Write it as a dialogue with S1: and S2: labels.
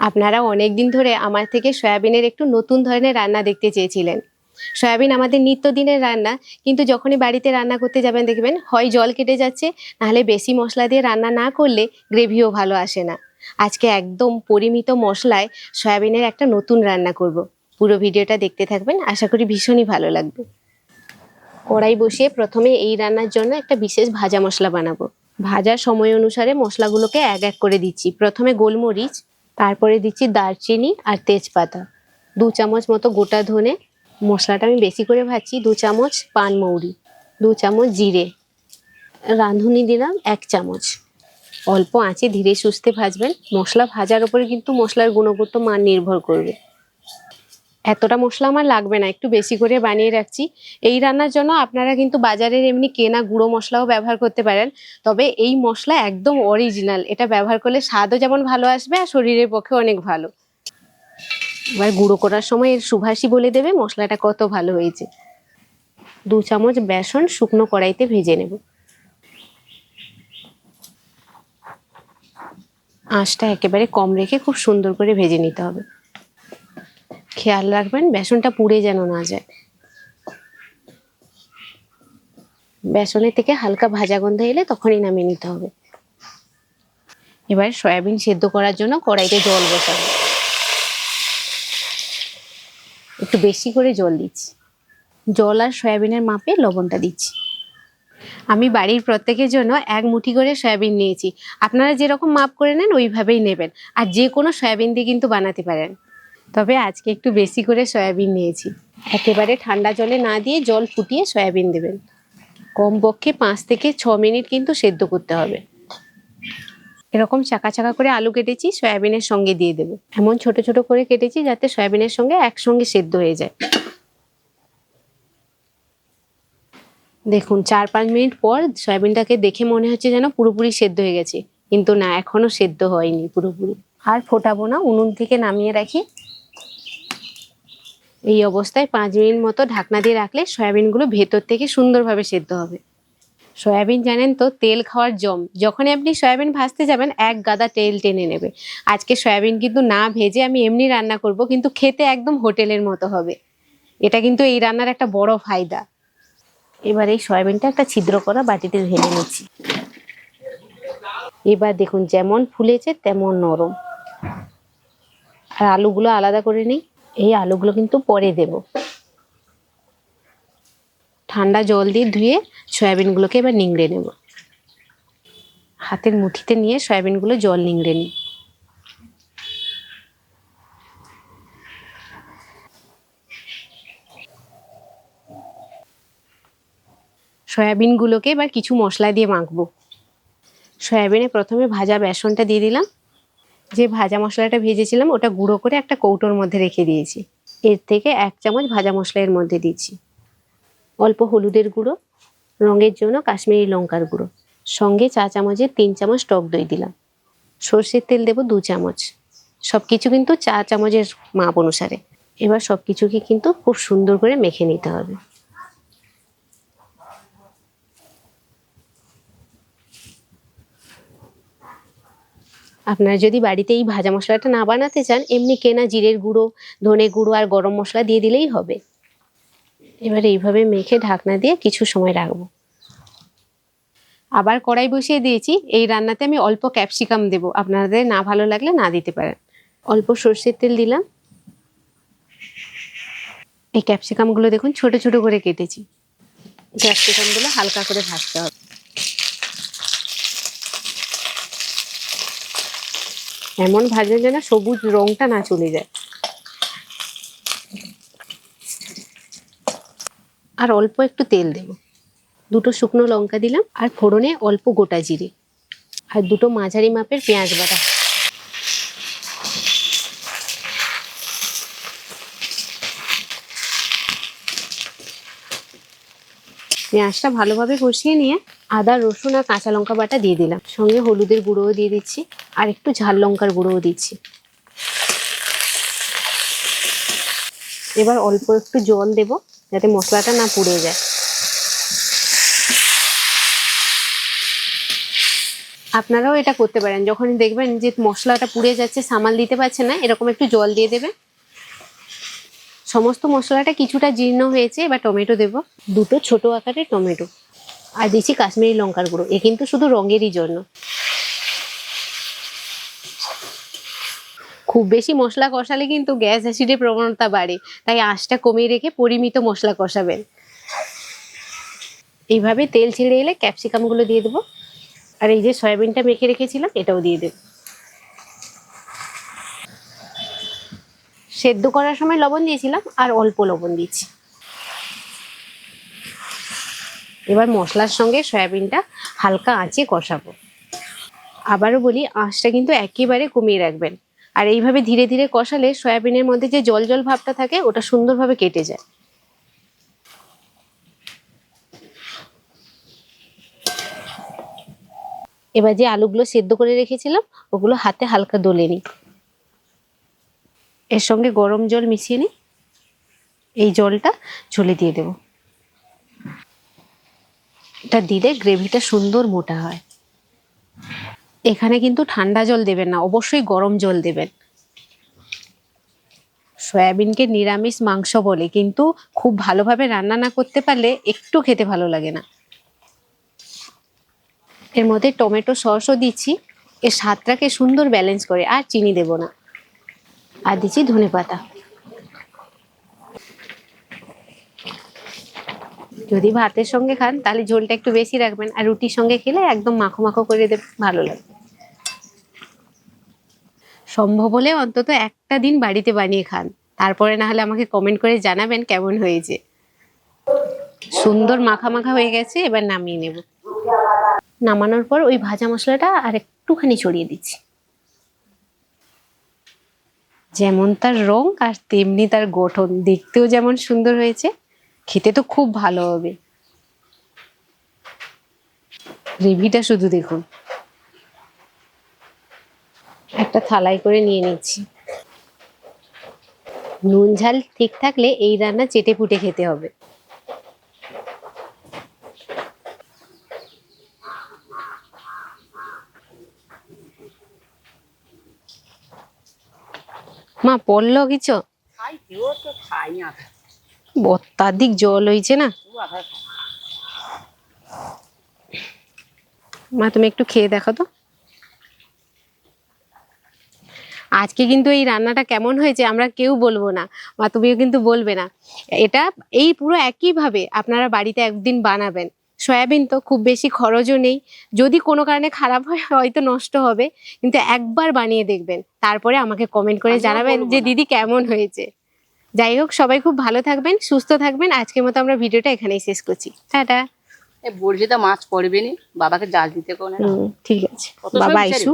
S1: আপনারা অনেক দিন ধরে আমার থেকে সয়াবিনের একটু নতুন ধরনের রান্না দেখতে চেয়েছিলেন। সয়াবিন আমাদের নিত্যদিনের রান্না, কিন্তু যখনই বাড়িতে রান্না করতে যাবেন দেখবেন হয় জল কেটে যাচ্ছে, নাহলে বেশি মশলা দিয়ে রান্না না করলে গ্রেভিও ভালো আসে না। আজকে একদম পরিমিত মশলায় সয়াবিনের একটা নতুন রান্না করব। পুরো ভিডিওটা দেখতে থাকবেন, আশা করি ভীষণই ভালো লাগবে। কড়াই বসিয়ে প্রথমে এই রান্নার জন্য একটা বিশেষ ভাজা মশলা বানাবো। ভাজার সময় অনুসারে মশলাগুলোকে এক এক করে দিচ্ছি। প্রথমে গোলমরিচ তারপরে দিচ্ছি দারচিনি আর তেজপাতা। দু চামচ মতো গোটা ধনে মশলাটা আমি বেশি করে ভাজছি, দু চামচ পান মৌরি, দু চামচ জিরে। রাঁধুনি দিলাম এক চামচ। অল্প আঁচে ধীরে সুস্থে ভাজবেন। মশলা ভাজার ওপরে কিন্তু মশলার গুণগত মান নির্ভর করবে। এতটা মশলা আমার লাগবে না, একটু বেশি করে বানিয়ে রাখছি। এই রান্নার জন্য আপনারা কিন্তু বাজারের এমনি কেনা গুঁড়ো মশলাও ব্যবহার করতে পারেন, তবে এই মশলা একদম অরিজিনাল এটা ব্যবহার করলে স্বাদও যেমন ভালো আসবে আর শরীরের পক্ষে অনেক ভালো। এবার গুঁড়ো করার সময় এর সুভাষই বলে দেবে মশলাটা কত ভালো হয়েছে। দু চামচ বেসন শুকনো কড়াইতে ভেজে নেব। আঁচটা একেবারে কম রেখে খুব সুন্দর করে ভেজে নিতে হবে। খেয়াল রাখবেন, বেসনটা পুড়ে যেন না যায়। বেসনের থেকে হালকা ভাজা গন্ধ এলে তখনই নামিয়ে নিতে হবে। এবার সয়াবিন সেদ্ধ করার জন্য কড়াইতে জল বসাবো। একটু বেশি করে জল দিচ্ছি। জল আর সয়াবিনের মাপে লবণটা দিচ্ছি। আমি বাড়ির প্রত্যেকের জন্য এক মুঠি করে সয়াবিন নিয়েছি। আপনারা যেরকম মাপ করে নেন, ওইভাবেই নেবেন। আর যে কোনো সয়াবিন দিয়ে কিন্তু বানাতে পারেন। তবে আজকে একটু বেশি করে সয়াবিন নিয়েছি। একেবারে ঠান্ডা জলে না দিয়ে জল ফুটিয়ে সয়াবিন দেবেন। কমপক্ষে পাঁচ থেকে ছ মিনিট কিন্তু সেদ্ধ করতে হবে। এরকম চাকা চাকা করে আলু কেটেছি, সয়াবিনের সঙ্গে দিয়ে দেবো। এমন ছোট ছোট করে কেটেছি যাতে সয়াবিনের সঙ্গে একসঙ্গে সেদ্ধ হয়ে যায়। দেখুন, চার পাঁচ মিনিট পর সয়াবিনটাকে দেখে মনে হচ্ছে যেন পুরোপুরি সেদ্ধ হয়ে গেছে। কিন্তু না, এখনও সেদ্ধ হয়নি পুরোপুরি। আর ফোটাবো না, উনুন থেকে নামিয়ে রাখি। এই অবস্থায় পাঁচ মিনিট মতো ঢাকনা দিয়ে রাখলে সয়াবিনগুলো ভেতর থেকে সুন্দরভাবে সেদ্ধ হবে। সয়াবিন জানেন তো, তেল খাওয়ার জম। যখনই আপনি সয়াবিন ভাজতে যাবেন, এক গাদা তেল টেনে নেবে। আজকে সয়াবিন কিন্তু না ভেজে আমি এমনি রান্না করব, কিন্তু খেতে একদম হোটেলের মতো হবে। এটা কিন্তু এই রান্নার একটা বড় ফায়দা। এবার এই সয়াবিনটা একটা ছিদ্র করা বাটিতে ঢেলে নিচ্ছি। এবার দেখুন, যেমন ফুলেছে তেমন নরম। আর আলুগুলো আলাদা করে নিই। এই আলুগুলো কিন্তু পরে দেব। ঠান্ডা জল দিয়ে ধুয়ে সয়াবিনগুলোকে এবার নিংড়ে নেব। হাতের মুঠিতে নিয়ে সয়াবিনগুলো জল নিংড়ে নিই। সয়াবিনগুলোকে এবার কিছু মশলা দিয়ে মাখবো। সয়াবিনে প্রথমে ভাজা বেসনটা দিয়ে দিলাম। যে ভাজা মশলাটা ভেজেছিলাম, ওটা গুঁড়ো করে একটা কৌটোর মধ্যে রেখে দিয়েছি। এর থেকে এক চামচ ভাজা মশলা এর মধ্যে দিচ্ছি। অল্প হলুদের গুঁড়ো, রঙের জন্য কাশ্মীরি লঙ্কার গুঁড়ো। সঙ্গে চা চামচের তিন চামচ টক দই দিলাম। সর্ষের তেল দেবো দু চামচ। সব কিছু কিন্তু চা চামচের মাপ অনুসারে। এবার সব কিছুকে কিন্তু খুব সুন্দর করে মেখে নিতে হবে। আপনারা যদি বাড়িতে এই ভাজা মশলাটা না বানাতে চান, এমনি কেনা জিরের গুঁড়ো, ধনে গুঁড়ো আর গরম মশলা দিয়ে দিলেই হবে। এবার এইভাবে মেখে ঢাকনা দিয়ে কিছু সময় রাখব। আবার কড়াই বসিয়ে দিয়েছি। এই রান্নাতে আমি অল্প ক্যাপসিকাম দেবো। আপনাদের না ভালো লাগলে না দিতে পারেন। অল্প সর্ষের তেল দিলাম। এই ক্যাপসিকামগুলো দেখুন, ছোট ছোট করে কেটেছি। ক্যাপসিকামগুলো হালকা করে ভাজতে হবে। এমন ভাজা যেন সবুজ রংটা না চলে যায়। আর অল্প একটু তেল দেব। দুটো শুকনো লঙ্কা দিলাম আর ফোড়নে অল্প গোটা জিরে। আর দুটো মাঝারি মাপের পেঁয়াজ বাটা। পেঁয়াজটা ভালোভাবে কষিয়ে নিয়ে আদা, রসুন আর কাঁচা লঙ্কা বাটা দিয়ে দিলাম। সঙ্গে হলুদের গুঁড়োও দিয়ে দিচ্ছি আর একটু ঝাল লঙ্কার গুঁড়োও দিচ্ছি। এবার অল্প একটু জল দেব যাতে মশলাটা না পুড়ে যায়। আপনারাও এটা করতে পারেন। যখনই দেখবেন যে মশলাটা পুড়ে যাচ্ছে, সামাল দিতে পারছে না, এরকম একটু জল দিয়ে দেবেন। সমস্ত মশলাটা কিছুটা জীর্ণ হয়েছে, এবার টমেটো দেব। দুটো ছোট আকারের টমেটো আর দিচ্ছি কাশ্মীরি লঙ্কার গুঁড়ো। এ কিন্তু শুধু রঙেরই জন্য। খুব বেশি মশলা কষালে কিন্তু গ্যাস অ্যাসিডের প্রবণতা বাড়ে, তাই আঁচটা কমিয়ে রেখে পরিমিত মশলা কষাবেন। এইভাবে তেল ছেড়ে এলে ক্যাপসিকামগুলো দিয়ে দেবো। আর এই যে সয়াবিনটা মেখে রেখেছিলাম, এটাও দিয়ে দেব। সেদ্ধ করার সময় লবণ দিয়েছিলাম আর অল্প লবণ দিচ্ছি এবার মশলার সঙ্গে সয়াবিনটা হালকা আঁচে কষাবো। আবারও বলি, আঁচটা কিন্তু একেবারে কমিয়ে রাখবেন। আর এইভাবে ধীরে ধীরে কষালে সয়াবিনের মধ্যে যে জল জল ভাবটা থাকে, ওটা সুন্দরভাবে কেটে যায়। এবার যে আলুগুলো সেদ্ধ করে রেখেছিলাম, ওগুলো হাতে হালকা দোলে নিই। এর সঙ্গে গরম জল মিশিয়ে নিই। এই জলটা ঝোলে দিয়ে দেব। এটা দিলে গ্রেভিটা সুন্দর মোটা হয়। এখানে কিন্তু ঠান্ডা জল দেবেন না, অবশ্যই গরম জল দেবেন। সয়াবিনকে নিরামিষ মাংস বলে, কিন্তু খুব ভালোভাবে রান্না না করতে পারলে একটু খেতে ভালো লাগে না। এর মধ্যে টমেটো সসও দিচ্ছি। এর স্বাদটাকে সুন্দর ব্যালেন্স করে, আর চিনি দেব না। আর দিচ্ছি ধনে পাতা। যদি ভাতের সঙ্গে খান, তাহলে ঝোলটা একটু বেশি রাখবেন আর রুটির সঙ্গে খেলে একদম মাখো মাখো করে দেবে, ভালো লাগবে সম্ভব হলে অন্তত একটা দিন বাড়িতে বানিয়ে খান। তারপরে না হলে আমাকে কমেন্ট করে জানাবেন কেমন হয়েছে। সুন্দর মাখা মাখা হয়ে গেছে, এবার নামিয়ে নেব। নামানোর পর ওই ভাজা মশলাটা আর একটুখানি ছড়িয়ে দিচ্ছি। যেমন তার রং আর তেমনি তার গঠন। দেখতেও যেমন সুন্দর হয়েছে, খেতে তো খুব ভালো হবে। গ্রেভিটা শুধু দেখুন। একটা থালাই করে নিয়ে নিচ্ছি। নুন ঝাল ঠিক থাকলে এই রান্না চেটে পুটে খেতে হবে। মা পড়ল কিছু? অত্যাধিক জল হয়েছে না। মা তুমি একটু খেয়ে দেখো তো। আজকে কিন্তু এই রান্নাটা কেমন হয়েছে আমরা কেউ বলব না। মা তুমিও কিন্তু বলবে না। এটা এই পুরো একইভাবে আপনারা বাড়িতে একদিন বানাবেন। সয়াবিন তো খুব বেশি খরচও নেই। যদি কোনো কারণে খারাপ হয় হয়তো নষ্ট হবে। কিন্তু একবার বানিয়ে দেখবেন। তারপরে আমাকে কমেন্ট করে জানাবেন যে দিদি কেমন হয়েছে। যাই হোক সবাই খুব ভালো থাকবেন সুস্থ থাকবেন। আজকের মতো আমরা ভিডিওটা এখানেই শেষ করছি। টাটা।
S2: বলছি তো মাছ পড়বে নি বাবাকে জাল দিতে কোনে
S1: ঠিক আছে। বাবা? ইস্যু